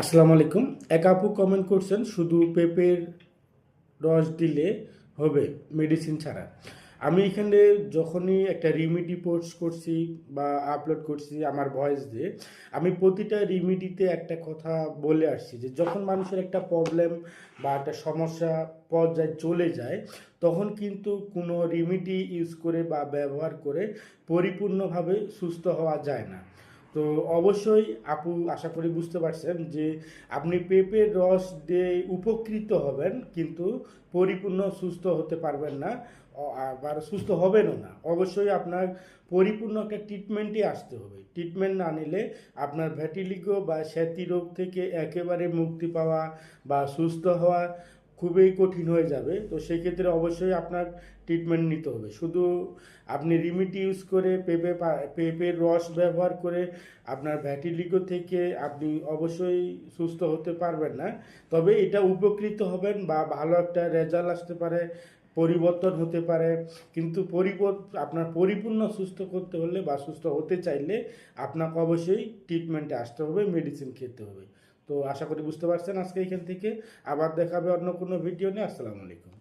আসসালামু আলাইকুম। এক আপু কমেন্ট করছেন, শুধু পেঁপের রস দিলে হবে মেডিসিন ছাড়া। আমি এখানে যখনই একটা রিমিডি পোস্ট করছি বা আপলোড করছি আমার ভয়েস দিয়ে, আমি প্রতিটা রিমিডিতে একটা কথা বলে আসছি যে, যখন মানুষের একটা প্রবলেম বা একটা সমস্যা পর্যায়ে চলে যায়, তখন কিন্তু কোনো রিমিডি ইউজ করে বা ব্যবহার করে পরিপূর্ণভাবে সুস্থ হওয়া যায় না। তো অবশ্যই আপু আশা করি বুঝতে পারছেন যে আপনি পেঁপের রস দিয়ে উপকৃত হবেন, কিন্তু পরিপূর্ণ সুস্থ হতে পারবেন না আবার সুস্থ হবেনও না। অবশ্যই আপনার পরিপূর্ণ একটা ট্রিটমেন্টই আসতে হবে। ট্রিটমেন্ট না নিলে আপনার ভ্যাটিলিগো বা স্যাতি রোগ থেকে একেবারে মুক্তি পাওয়া বা সুস্থ হওয়া খুবই কঠিন হয়ে যাবে। তো সেক্ষেত্রে অবশ্যই আপনার ট্রিটমেন্ট নিতে হবে। শুধু আপনি রিমিটি ইউজ করে পেঁপে পেঁপের রস ব্যবহার করে আপনার ভ্যাটিলিগো থেকে আপনি অবশ্যই সুস্থ হতে পারবেন না। তবে এটা উপকৃত হবেন বা ভালো একটা রেজাল্ট আসতে পারে, পরিবর্তন হতে পারে। কিন্তু আপনার পরিপূর্ণ সুস্থ করতে হলে বা সুস্থ হতে চাইলে আপনাকে অবশ্যই ট্রিটমেন্টে আসতে হবে মেডিসিন খেতে হবে। তো আশা করি বুঝতে পারছেন আজকে এখান থেকে। আবার দেখাবে অন্য কোনো ভিডিও নিয়ে। আসসালামু আলাইকুম।